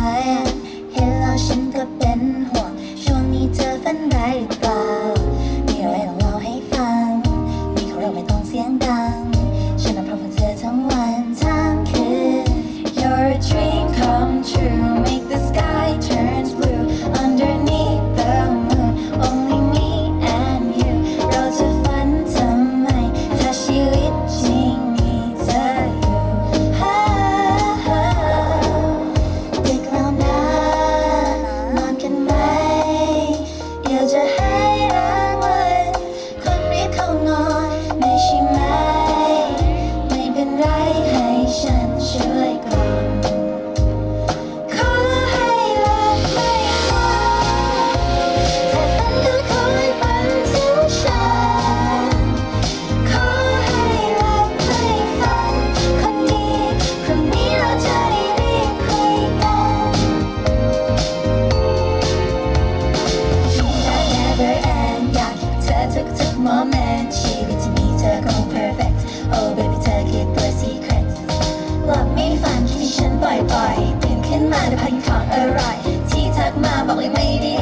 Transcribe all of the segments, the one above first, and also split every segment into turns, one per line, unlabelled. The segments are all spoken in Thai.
tired ผลิตภันของอร่อย ที่ทักมาบอกเลยไม่ดี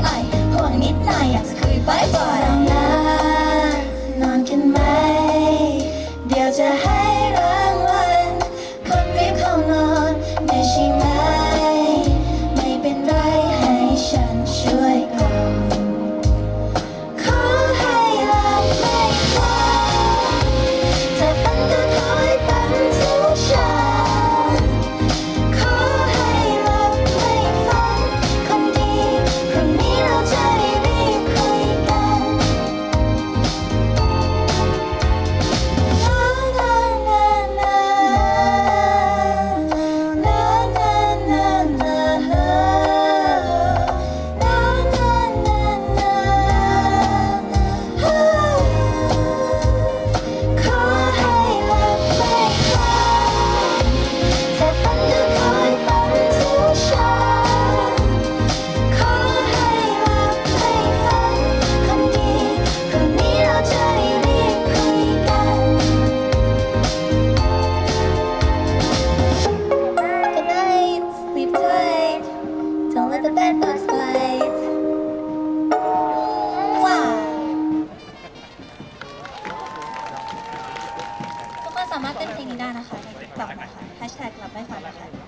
ามารถเต้นเพลงนี้ได้นะคะในติ๊กต็นะคะแฮชแท็กกลับไม่ฝันนะคะ